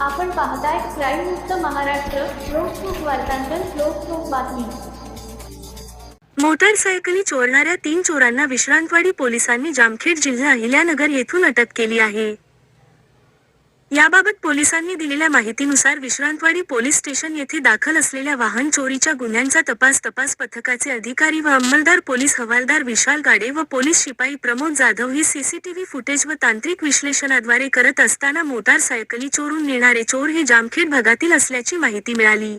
आपण पाहताय क्राईम मुक्त महाराष्ट्र लोकसुख वार्तांकन लोकसुख बातमी. मोटारसायकली चोरणाऱ्या तीन चोरांना विश्रांतवाडी पोलिसांनी जामखेड जिल्हा अहिल्यानगर येथून अटक केली आहे. याबाबत पोलिसांनी दिलेल्या माहितीनुसार विश्रांतवाडी पोलीस स्टेशन येथे दाखल असलेल्या वाहन चोरीच्या गुन्ह्यांचा तपास तपास पथकाचे अधिकारी व अंमलदार पोलीस हवालदार विशाल गाडे व पोलीस शिपाई प्रमोद जाधव ही सीसीटीव्ही फुटेज व तांत्रिक विश्लेषणाद्वारे करत असताना मोटारसायकली चोरून नेणारे चोर हे जामखेड भागातील असल्याची माहिती मिळाली.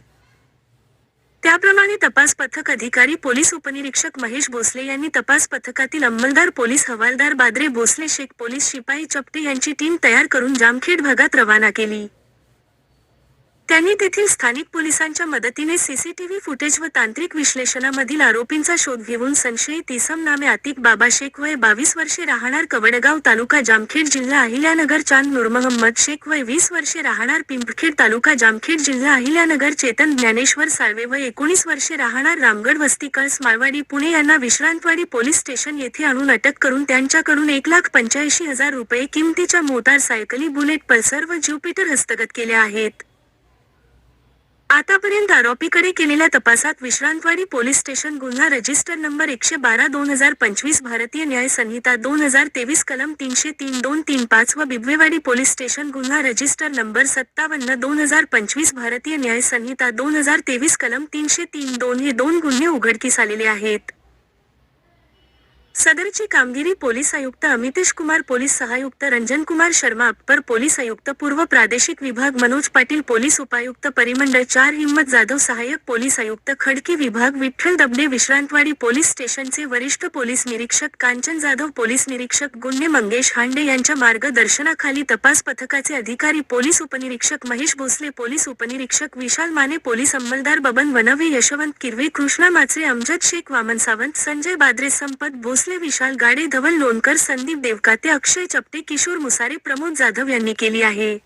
त्याप्रमाणे तपास पथक अधिकारी पोलीस उपनिरीक्षक महेश भोसले यांनी तपास पथकातील अंमलदार पोलीस हवालदार बादरे भोसले शेख पोलीस शिपाई चपटे यांची टीम तयार करून जामखेड भागात रवाना केली. त्यांनी तेथील स्थानिक पोलिसांच्या मदतीने सीसीटीव्ही फुटेज व तांत्रिक विश्लेषणामधील आरोपींचा शोध घेऊन संशयित इसम नामे आतिक बाबा शेख वय बावीस वर्षे राहणार कवडगाव तालुका जामखेड जिल्हा अहिल्यानगर चांद नूरमहम्मद शेख वय वीस वर्षे राहणार पिंपखेड तालुका जामखेड जिल्हा अहिल्यानगर चेतन ज्ञानेश्वर साळवे वय एकोणीस वर्षे राहणार रामगड वस्ती कळस माळवाडी पुणे यांना विश्रांतवाडी पोलीस स्टेशन येथे आणून अटक करून त्यांच्याकडून एक लाख पंच्याऐंशी हजार रुपये किमतीच्या मोटारसायकली बुलेट पल्सर व ज्युपिटर हस्तगत केल्या आहेत. आतापर्यंत आरोपीकडे केलेल्या तपासात विश्रांतवाडी पोलीस स्टेशन गुन्हा रजिस्टर नंबर एकशे बारा दोन हजार पंचवीस भारतीय न्याय संहिता दोन हजार तेवीस कलम तीनशे तीन दोन तीन पाच व बिबवेवाडी पोलीस स्टेशन गुन्हा रजिस्टर नंबर सत्तावन्न दोन हजार पंचवीस भारतीय न्याय संहिता दोन हजार तेवीस कलम तीनशे तीन दोन हे दोन गुन्हे उघडकीस आलेले आहेत. सदरची कामगिरी पोलीस आयुक्त अमितेश कुमार पोलीस सहायुक्त रंजन कुमार शर्मा अप्पर पोलीस आयुक्त पूर्व प्रादेशिक विभाग मनोज पाटील पोलीस उपायुक्त परिमंडळ चार हिम्मत जाधव सहाय्यक पोलीस आयुक्त खडकी विभाग विठ्ठल दबडे विश्रांतवाडी पोलीस स्टेशनचे वरिष्ठ पोलीस निरीक्षक कांचन जाधव पोलीस निरीक्षक गुन्हे मंगेश हांडे यांच्या मार्गदर्शनाखाली तपास पथकाचे अधिकारी पोलीस उपनिरीक्षक महेश भोसले पोलीस उपनिरीक्षक विशाल माने पोलीस अंमलदार बबन वनवे यशवंत किरवे कृष्णा माचरे अमजद शेख वामन सावंत संजय बाद्रे संपत भोसले विशाल गाडे धवल लोणकर संदीप देवकाते अक्षय चपटे किशोर मुसारे प्रमोद जाधव यांनी केली आहे.